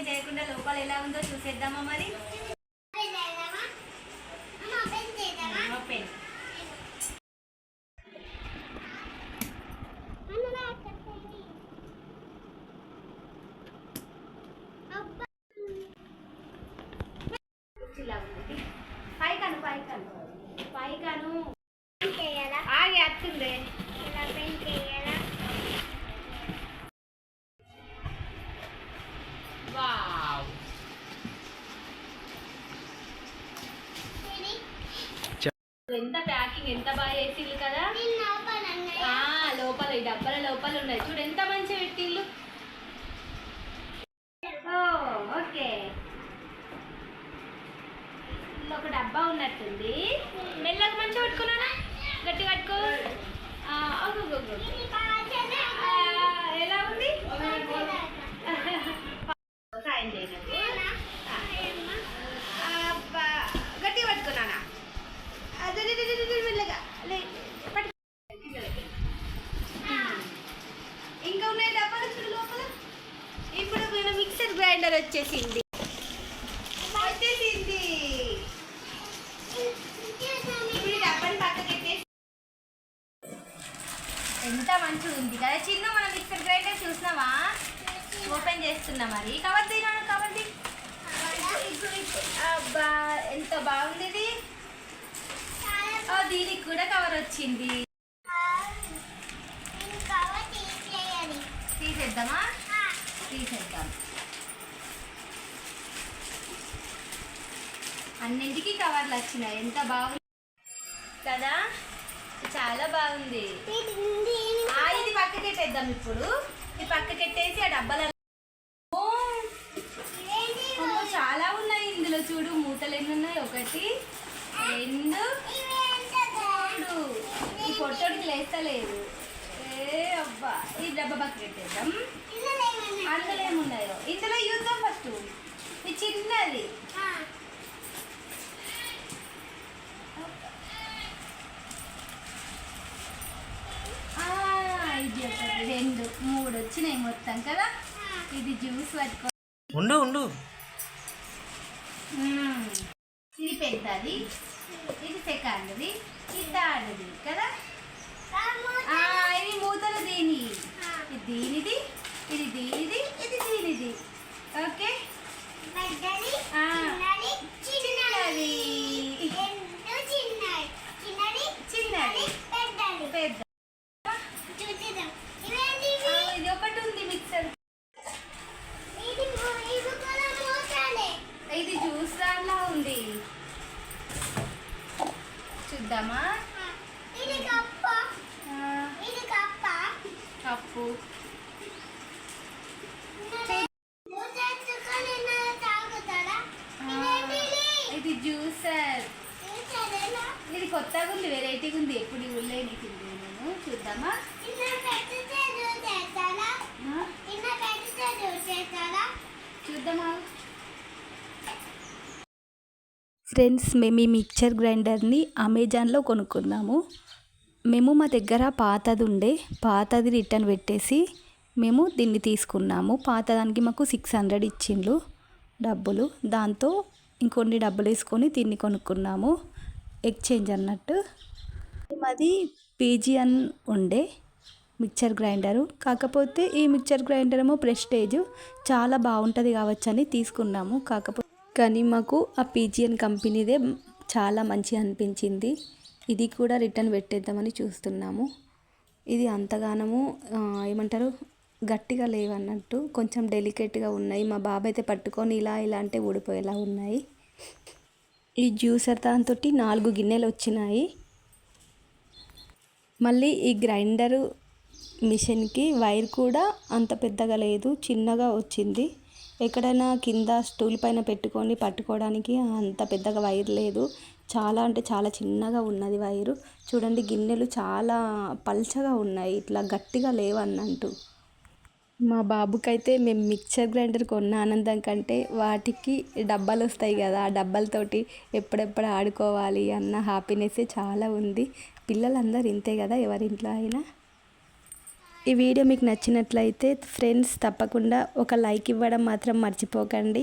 ఆలస్యం చేయకుండా లోపల ఎలా ఉందో చూసేద్దామా మరి? ఓపెన్ పైకను పైకను. పైకను. ఆగి అత్తుందే ఎంత ప్యాకింగ్ ఎంత బాగా వేసిల్లు కదా? ఆ లోపల ఈ డబ్బాల లోపల ఉన్నాయి. చూడు ఎంత మంచి పెట్టిల్లు ఓ ఓకే. ఇందులో ఒక డబ్బా ఉన్నట్టుంది. మెల్లగా మంచిగా పట్టుకున్నానా? గట్టి పట్టుకో. గ్రైండర్ వచ్చేసింది. ఎంత మంచిగా ఉంది కదా. చిన్న మన మిక్సర్ గ్రైండర్ చూసినావా? ఓపెన్ చేస్తున్నా మరి. కవర్ తీయను కవర్ తీ అబ్బా ఎంత బాగుంది ఇది. దీనికి కూడా కవర్ వచ్చింది. తీసేద్దామా? తీసేద్దాం. అన్నింటికి కవర్లు వచ్చినాయి. ఎంత బాగుంది కదా? చాలా బాగుంది. ఆ, ఇది పక్కకెట్టేద్దాం ఇప్పుడు. ఇది పక్కకెట్టేసి ఆ డబ్బాల చాలా ఉన్నాయి ఇందులో చూడు. మూటలు ఎన్ని ఉన్నాయి? ఒకటి రెండు. మూడు ఈ పొట్టడికి లేస్తలేదు. ఏ అబ్బా! ఈ డబ్బా పక్కకెట్టేద్దాం. అందులో ఏమున్నాయో? ఇందులో చూద్దాం ఫస్ట్ ఇది చిన్నది ఆ, ఇది ఒకటి రెండు మూడు వచ్చినాయి మొత్తం కదా? ఇది జ్యూస్ పట్టుకో. ఉండు ఉండు. ఇది పెద్దది. ఇది సెకండ్ది. ఇది థర్డ్ది కదా? ఆ, ఇది మూతలు దీని. ఇది దీనిది ఇది దీనిది ఇది దీనిది. ఓకే ఆ, చిన్నది చిన్నది పెద్ద ఆ, ఇది ఒకటి ఉంది మిక్సర్ ఇది జ్యూస్ దానిలా ఉంది చూద్దామా? కప్పు. ఇది జ్యూసర్. ఇది కొత్తగా ఉంది వెరైటీగా ఉంది. ఎప్పుడు ఇవ్వలేని నేను. చూద్దామా ఆ, చూద్దామా ఫ్రెండ్స్ మేము ఈ మిక్చర్ గ్రైండర్ని అమెజాన్లో కొనుక్కున్నాము. మేము మా దగ్గర పాతది ఉండే పాతది రిటర్న్ పెట్టేసి మేము దీన్ని తీసుకున్నాము. పాతదానికి మాకు సిక్స్ హండ్రెడ్ ఇచ్చిండ్రు డబ్బులు. దాంతో ఇంకొన్ని డబ్బులు వేసుకొని దీన్ని కొనుక్కున్నాము. ఎక్స్చేంజ్ అన్నట్టు. మాది పీజియన్ ఉండే మిక్చర్ గ్రైండరు. కాకపోతే ఈ మిక్చర్ గ్రైండర్ ఏమో ప్రెస్టేజ్ చాలా బాగుంటుంది కావచ్చని తీసుకున్నాము. కాకపోతే కానీ మాకు ఆ పీజియన్ కంపెనీదే చాలా మంచి అనిపించింది. ఇది కూడా రిటర్న్ పెట్టేద్దామని చూస్తున్నాము. ఇది అంతగానము ఏమంటారు గట్టిగా లేవన్నట్టు కొంచెం డెలికేట్గా ఉన్నాయి. మా బాబాయ్ అయితే పట్టుకొని ఇలా ఇలా అంటే ఊడిపోయేలా ఉన్నాయి. ఈ జ్యూసర్ దాంతో నాలుగు గిన్నెలు వచ్చినాయి. మళ్ళీ ఈ గ్రైండరు మిషన్కి వైర్ కూడా అంత పెద్దగా లేదు చిన్నగా వచ్చింది. ఎక్కడైనా కింద స్టూల్ పైన పెట్టుకొని పట్టుకోవడానికి అంత పెద్దగా వైర్ లేదు. చాలా అంటే చాలా చిన్నగా ఉన్నది వైరు. చూడండి గిన్నెలు చాలా పల్చగా ఉన్నాయి. ఇట్లా గట్టిగా లేవన్నట్టు. మా బాబుకైతే మేము మిక్చర్ గ్రైండర్ కొన్న ఆనందం కంటే వాటికి డబ్బాలు వస్తాయి కదా ఆ డబ్బాలతోటి ఎప్పుడెప్పుడు ఆడుకోవాలి అన్న హ్యాపీనెస్సే చాలా ఉంది. పిల్లలందరూ ఇంతే కదా ఎవరింట్లో అయినా? ఈ వీడియో మీకు నచ్చినట్లయితే ఫ్రెండ్స్ తప్పకుండా ఒక లైక్ ఇవ్వడం మాత్రం మర్చిపోకండి.